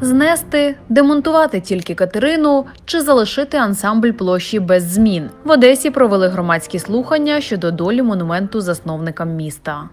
Знести, демонтувати тільки Катерину чи залишити ансамбль площі без змін. В Одесі провели громадські слухання щодо долі монументу засновникам міста.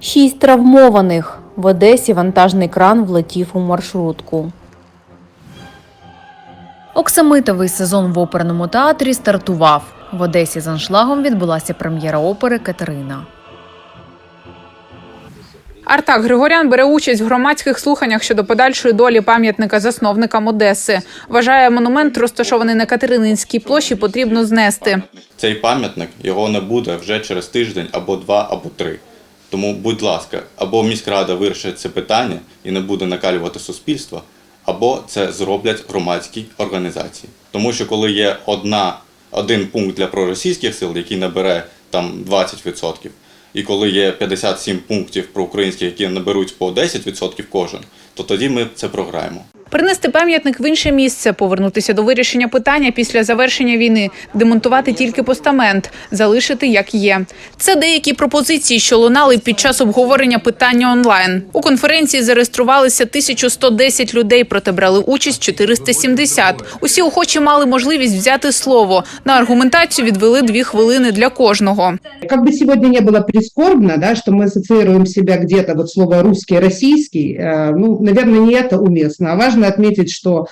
Шість травмованих. В Одесі вантажний кран влетів у маршрутку. Оксамитовий сезон в оперному театрі стартував. В Одесі з аншлагом відбулася прем'єра опери Катерина. Артак Григорян бере участь в громадських слуханнях щодо подальшої долі пам'ятника засновникам Одеси. Вважає, монумент, розташований на Катерининській площі, потрібно знести. Цей пам'ятник його не буде вже через тиждень або два, або три. Тому, будь ласка, або міськрада вирішить це питання і не буде накалювати суспільство, або це зроблять громадські організації. Тому що коли є одна, один пункт для проросійських сил, який набере там 20%, і коли є 57 пунктів проукраїнських, які наберуть по 10% кожен, то тоді ми це програємо. Принести пам'ятник в інше місце, повернутися до вирішення питання після завершення війни, демонтувати тільки постамент, залишити як є. Це деякі пропозиції, що лунали під час обговорення питання онлайн. У конференції зареєструвалися 1110 людей, проте брали участь 470. Усі охочі мали можливість взяти слово. На аргументацію відвели дві хвилини для кожного. Как бы сегодня не было прискорбно, да, что мы ассоциируем себя где-то, вот слово русский, российский, э, ну, наверное, не это уместно. А важно отметить, что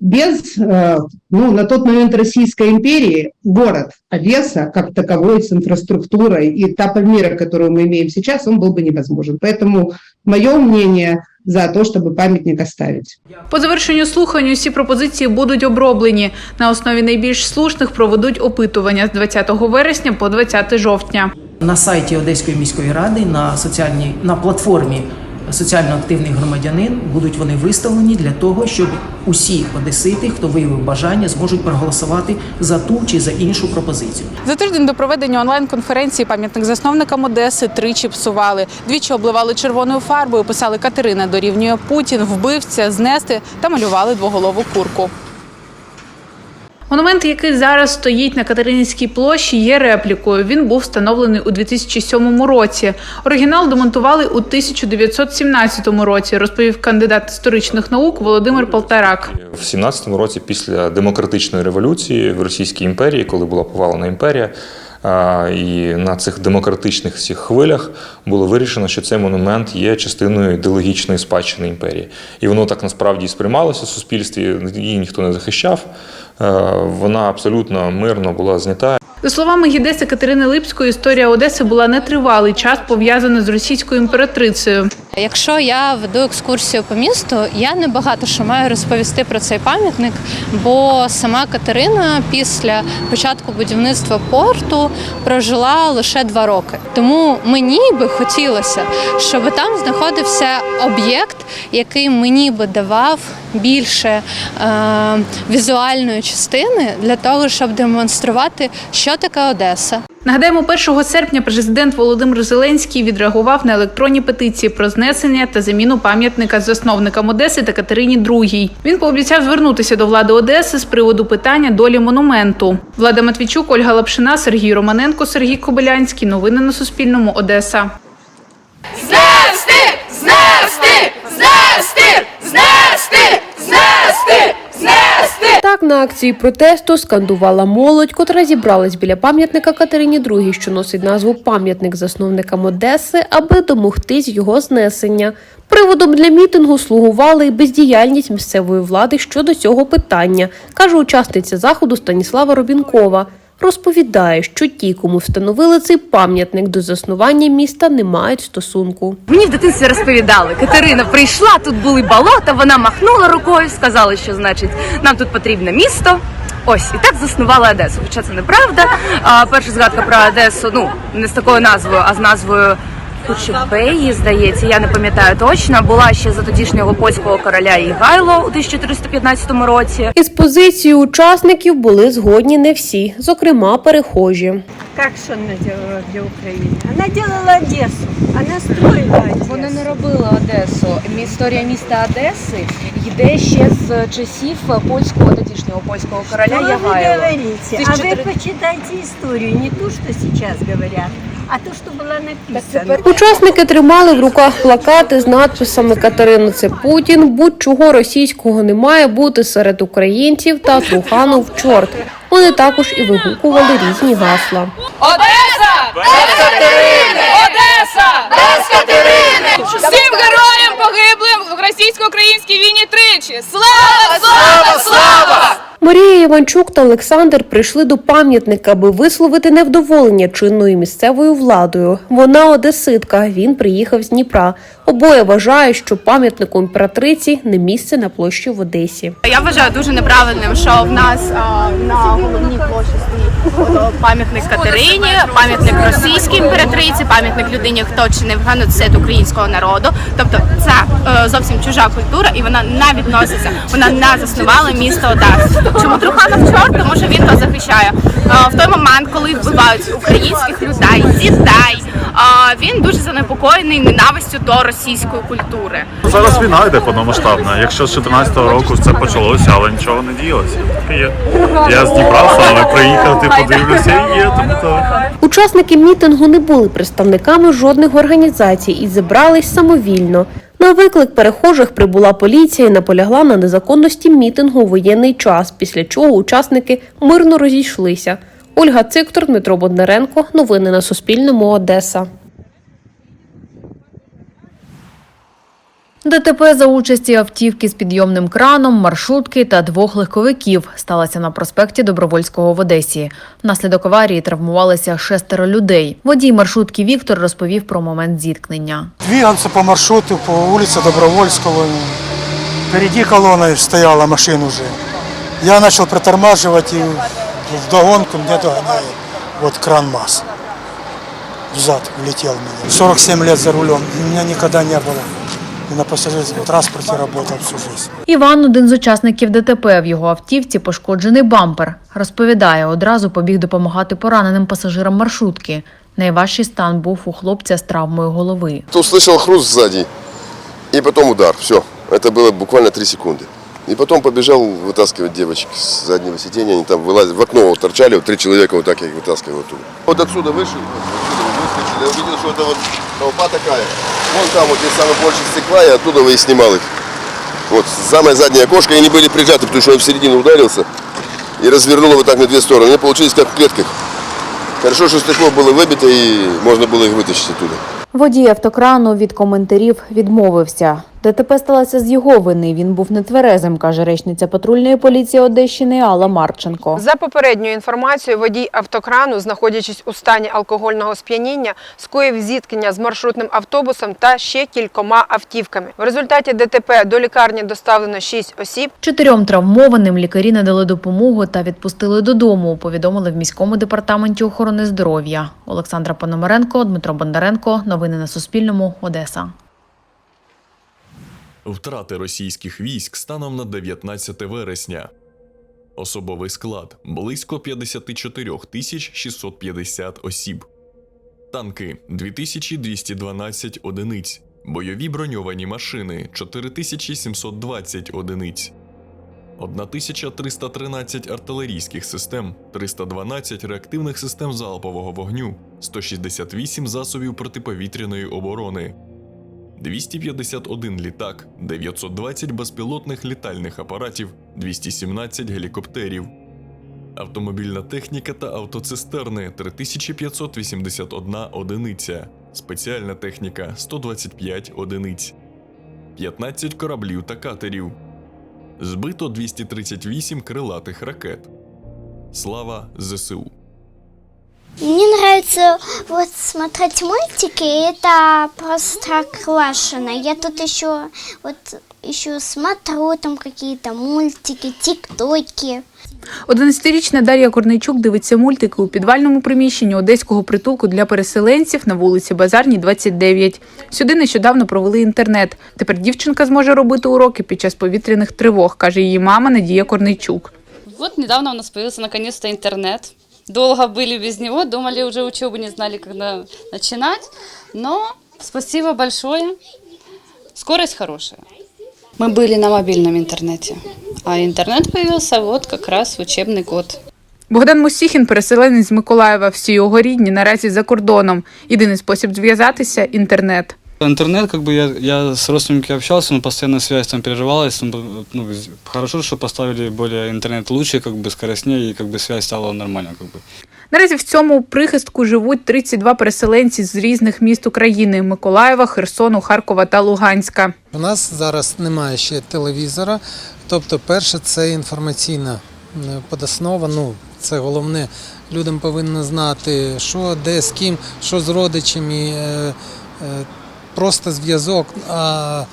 без, э, ну, на тот момент Российской империи город Одесса, как таковой, с инфраструктурой и та Пальмира, которую мы имеем сейчас, он был бы невозможен. Поэтому мое мнение за то, чтобы памятник оставить. По завершенню слухань усі пропозиції будуть оброблені. На основі найбільш слушних проведуть опитування з 20 вересня по 20 жовтня. на сайті Одеської міської ради на соціальній на платформі соціально активний громадянин будуть вони виставлені для того, щоб усі одесити, хто виявив бажання, зможуть проголосувати за ту чи за іншу пропозицію. За тиждень до проведення онлайн-конференції пам'ятник засновникам Одеси тричі псували. Двічі обливали червоною фарбою, писали Катерина дорівнює Путін, вбивця, знести та малювали двоголову курку. Монумент, який зараз стоїть на Катеринівській площі, є реплікою. Він був встановлений у 2007 році. Оригінал демонтували у 1917 році, розповів кандидат історичних наук Володимир Полтарак. В 17-му році, після демократичної революції в Російській імперії, коли була повалена імперія, і на цих демократичних всіх хвилях було вирішено, що цей монумент є частиною ідеологічної спадщини імперії. І воно так насправді і сприймалося в суспільстві, її ніхто не захищав. Е, Вона абсолютно мирно була знята. За словами гідеси Катерини Липської, історія Одеси була нетривалий час пов'язана з російською імператрицею. Якщо я веду екскурсію по місту, я не багато що маю розповісти про цей пам'ятник, бо сама Катерина після початку будівництва порту прожила лише два роки. Тому мені би хотілося, щоб там знаходився об'єкт, який мені би давав більше е, візуальної частини для того, щоб демонструвати, що таке Одеса. Нагадаємо, 1 серпня президент Володимир Зеленський відреагував на електронні петиції про знесення та заміну пам'ятника засновникам Одеси та Катерині II. Він пообіцяв звернутися до влади Одеси з приводу питання долі монументу. Влада Матвійчук, Ольга Лапшина, Сергій Романенко, Сергій Кобилянський. Новини на Суспільному. Одеса. Так на акції протесту скандувала молодь, котра зібралась біля пам'ятника Катерині II, що носить назву пам'ятник засновникам Одеси, аби домогтись його знесення. Приводом для мітингу слугувала і бездіяльність місцевої влади щодо цього питання, каже учасниця заходу Станіслава Робінкова. Розповідає, що ті, кому встановили цей пам'ятник до заснування міста, не мають стосунку. Мені в дитинстві розповідали, Катерина прийшла, тут були болота, вона махнула рукою, сказала, що значить нам тут потрібне місто. Ось і так заснувала Одесу. Хоча це неправда. А перша згадка про Одесу, ну не з такою назвою, а з назвою Кучепеї, здається, я не пам'ятаю точно. Була ще за тодішнього польського короля Ігайло у 1415 році. Із позицією учасників були згодні не всі, зокрема перехожі. Как что она делала для Украины? Она делала Одессу. Она строила Одессу. Вона не робила Одесу. Історія міста Одеси йде ще з часів польського тодішнього польського короля Что вы Ягайло. говорите? А вы 1400 почитайте историю, не ту, что сейчас говорят. А то, что было написано. Учасники тримали в руках плакати з надписами Катерина це Путін, будь-чого російського не має бути серед українців та Труханов чорт. Вони також і вигукували різні гасла. Одеса, Катерини, Одеса, Катерини Всім героям погиблим в російсько-українській війні тричі! Слава! Слава! Слава! Марія Іванчук та Олександр прийшли до пам'ятника, аби висловити невдоволення чинною місцевою владою. Вона одеситка, він приїхав з Дніпра. Обоє вважають, що пам'ятнику імператриці не місце на площі в Одесі. Я вважаю дуже неправильним, що в нас а, на головній площі стоїть пам'ятник Катерині, пам'ятник російській імператриці, пам'ятник людині, хто чинив геноцид українського народу. Тобто це е, зовсім чужа культура, і вона не відноситься. Вона не заснувала місто Одесу. Чому Труханов чорт? Тому що він то захищає. В той момент, коли вбивають українських людей, дітей, він дуже занепокоєний ненавистю до російської культури. Зараз війна йде повномасштабна. Якщо з 14-го року це почалося, але нічого не діялося. Є. Я з Дніпра саме приїхав, ти подивлюся і є, так. Учасники мітингу не були представниками жодних організацій і зібрались самовільно. На виклик перехожих прибула поліція і наполягла на незаконності мітингу у воєнний час, після чого учасники мирно розійшлися. Ольга Циктор, Дмитро Бондаренко. Новини на Суспільному. Одеса. ДТП за участі автівки з підйомним краном, маршрутки та двох легковиків сталося на проспекті Добровольського в Одесі. Внаслідок аварії травмувалися шестеро людей. Водій маршрутки Віктор розповів про момент зіткнення. Двигался по маршруту по улице Добровольского. Впереди колонной стояла машина уже. Я начал притормаживать и вдогонку мне догоняет вот кран МАЗ. Взад влетел в меня. 47 лет за рулем. У меня никогда не было И на пассажирском транспорте работал всю жизнь. Іван, один з учасників ДТП, в його автівці пошкоджений бампер. Розповідає, одразу побіг допомагати пораненим пасажирам маршрутки. Найважчий стан був у хлопця з травмою голови. Услышал хруст сзади и потом удар. Все. Это было буквально 3 секунды. И потом побежал вытаскивать девочек с заднего сиденья. Они там вылазили, в окно вот торчали, вот три человека, вот так я их вытаскивал оттуда. Вот отсюда вышел, отсюда выскочили. Я увидел, что это вот толпа такая. Вон там вот здесь самое больше стекла, и оттуда я и снимал их. Вот самое заднее окошко, и они были прижаты, потому что он в середину ударился и развернул вот так на две стороны. Они получились как в клетках. Хорошо, что стекло было выбито, и можно было их вытащить оттуда. Водій автокрану від коментарів відмовився. ДТП сталося з його вини. Він був нетверезим, каже речниця патрульної поліції Одещини Алла Марченко. За попередньою інформацією, водій автокрану, знаходячись у стані алкогольного сп'яніння, скоїв зіткнення з маршрутним автобусом та ще кількома автівками. В результаті ДТП до лікарні доставлено 6 осіб. Чотирьом травмованим лікарі надали допомогу та відпустили додому. Повідомили в міському департаменті охорони здоров'я. Олександра Пономаренко, Дмитро Бондаренко. Новини на Суспільному. Одеса. Втрати російських військ станом на 19 вересня. Особовий склад близько 54 тисяч 650 осіб. Танки 2212 одиниць. Бойові броньовані машини 4720 одиниць. 1313 артилерійських систем, 312 реактивних систем залпового вогню, 168 засобів протиповітряної оборони, 251 літак, 920 безпілотних літальних апаратів, 217 гелікоптерів, автомобільна техніка та автоцистерни 3581 одиниця, спеціальна техніка 125 одиниць, 15 кораблів та катерів. Збито 238 крилатих ракет. Слава ЗСУ. Мне нравится вот смотреть мультики, это просто классно. Я тут еще вот еще смотрю там какие-то мультики, тиктоки. 11-річна Дар'я Корнейчук дивиться мультики у підвальному приміщенні одеського притулку для переселенців на вулиці Базарній, 29. Сюди нещодавно провели інтернет. Тепер дівчинка зможе робити уроки під час повітряних тривог, каже її мама Надія Корнейчук. Вот недавно у нас появился наконец-то интернет Долго были без него, думали уже учебу, не знали, когда начинать. Но спасибо большое. Скорость хорошая. Мы были на мобильном интернете, а интернет появился вот как раз в учебный год. Богдан Мусіхін, переселенець з Миколаєва. Всі його рідні наразі за кордоном. Єдиний спосіб зв'язатися інтернет. Интернет, как бы я, я с родственниками общался, но постоянная связь там прерывалась. Ну, ну, хорошо, что поставили более интернет лучше, как бы скоростнее, и как бы связь стала нормально. Как бы. Наразі в цьому прихистку живуть 32 переселенці з різних міст України: Миколаєва, Херсону, Харкова та Луганська. У нас зараз немає ще телевізора. Тобто, перше, це інформаційна е, подоснова. Ну, це головне. Людям повинні знати, що, де, з ким, що з родичами, е, е, просто зв'язок. А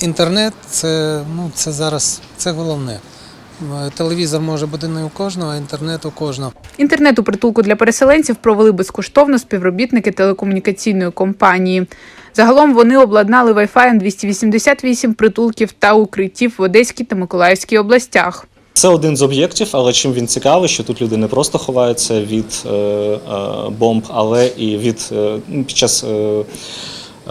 інтернет це, ну, це зараз це головне. Е, Телевізор може бути не у кожного, а інтернет у кожного. Інтернет у притулку для переселенців провели безкоштовно співробітники телекомунікаційної компанії. Загалом вони обладнали Wi-Fi 288 притулків та укриттів в Одеській та Миколаївській областях. Це один з об'єктів, але чим він цікавий, що тут люди не просто ховаються від е, е, бомб, але і від е, під час. Е,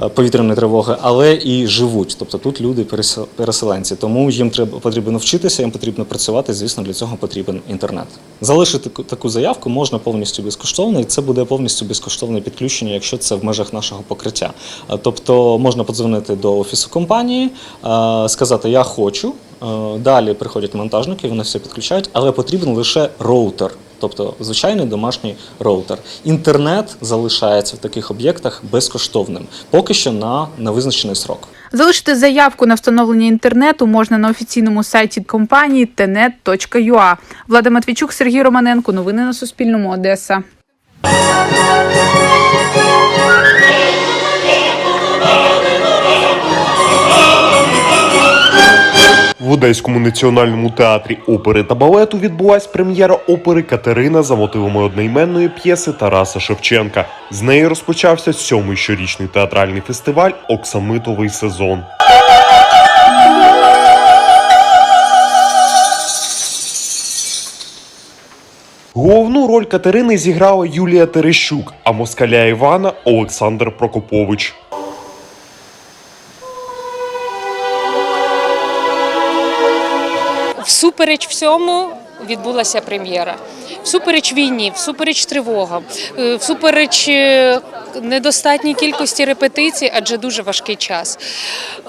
Повітряної тривоги, але і живуть. Тобто тут люди пересел- переселенці. Тому їм треба потрібно вчитися, їм потрібно працювати. Звісно, для цього потрібен інтернет. Залишити таку- заявку можна повністю безкоштовно, і це буде повністю безкоштовне підключення, якщо це в межах нашого покриття. Е, Тобто можна подзвонити до офісу компанії, е, сказати Я хочу. Е, Далі приходять монтажники, вони все підключають, але потрібен лише роутер, тобто звичайний домашній роутер. Інтернет залишається в таких об'єктах безкоштовним, поки що на невизначений срок. Залишити заявку на встановлення інтернету можна на офіційному сайті компанії tenet.ua. Влада Матвійчук, Сергій Романенко. Новини на Суспільному. Одеса. В Одеському національному театрі опери та балету відбулась прем'єра опери Катерина за мотивами одноіменної п'єси Тараса Шевченка. З неї розпочався сьомий щорічний театральний фестиваль Оксамитовий сезон. Головну роль Катерини зіграла Юлія Терещук, а москаля Івана Олександр Прокопович. Всупереч всьому відбулася прем'єра. Всупереч війні, всупереч тривогам, е, всупереч е, недостатній кількості репетицій, адже дуже важкий час.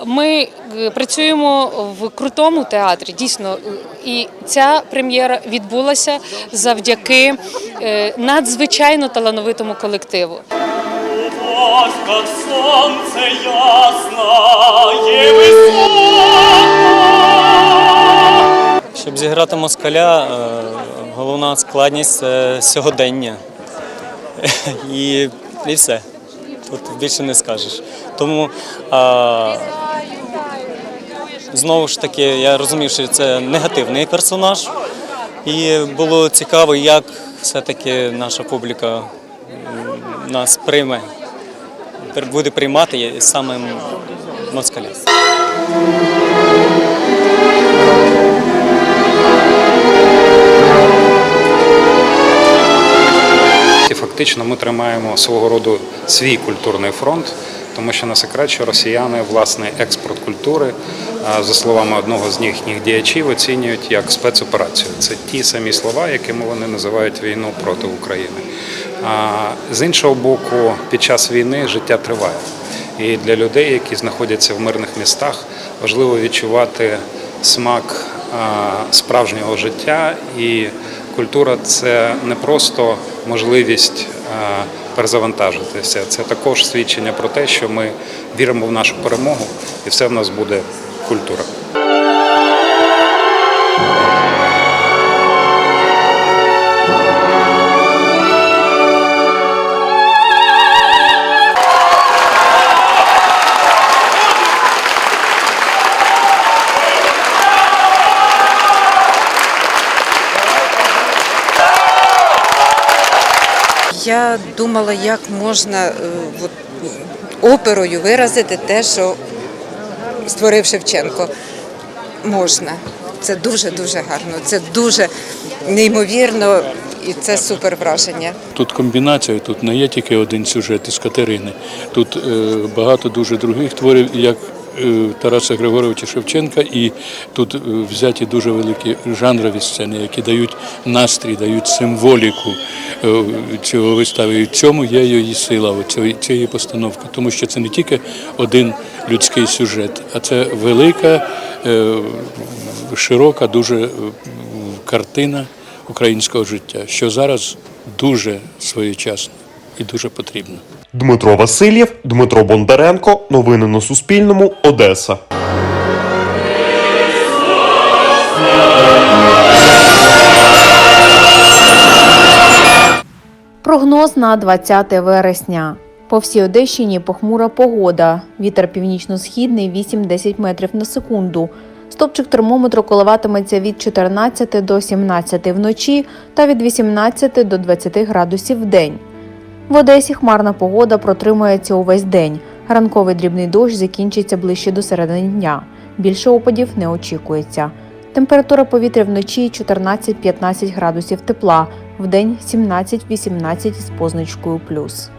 Ми е, працюємо в крутому театрі, дійсно, і ця прем'єра відбулася завдяки надзвичайно талановитому колективу. Как солнце ясное высоко. Щоб зіграти москаля, е, головна складність це сьогодення. І, і все. Тут більше не скажеш. Тому а, знову ж таки я розумів, що це негативний персонаж. І було цікаво, як все-таки наша публіка нас прийме, буде приймати саме москаля. Фактично ми тримаємо свого роду свій культурний фронт, тому що на секрет, що росіяни власний експорт культури, за словами одного з їхніх діячів, оцінюють як спецоперацію. Це ті самі слова, якими вони називають війну проти України. З іншого боку, під час війни життя триває. І для людей, які знаходяться в мирних містах, важливо відчувати смак справжнього життя і культура це не просто можливість перезавантажитися, це також свідчення про те, що ми віримо в нашу перемогу, і все в нас буде культура. Я думала, як можна е, от, оперою виразити те, що створив Шевченко. Можна. Це дуже-дуже гарно, це дуже неймовірно і це супер враження. Тут комбінація, тут не є тільки один сюжет із Катерини. Тут е, багато дуже других творів, як Тараса Григоровича Шевченка, і тут е, взяті дуже великі жанрові сцени, які дають настрій, дають символіку е, цього вистави. І в цьому є її сила, цієї- постановки, тому що це не тільки один людський сюжет, а це велика, е, широка, дуже е, картина українського життя, що зараз дуже своєчасно і дуже потрібно. Дмитро Васильєв, Дмитро Бондаренко. Новини на Суспільному. Одеса. Прогноз на 20 вересня. По всій Одещині похмура погода. Вітер північно-східний 8-10 метрів на секунду. Стопчик термометру коливатиметься від 14 до 17 вночі та від 18 до 20 градусів в день. В Одесі хмарна погода протримується увесь день. Ранковий дрібний дощ закінчиться ближче до середини дня. Більше опадів не очікується. Температура повітря вночі 14-15 градусів тепла, вдень 17-18 з позначкою плюс.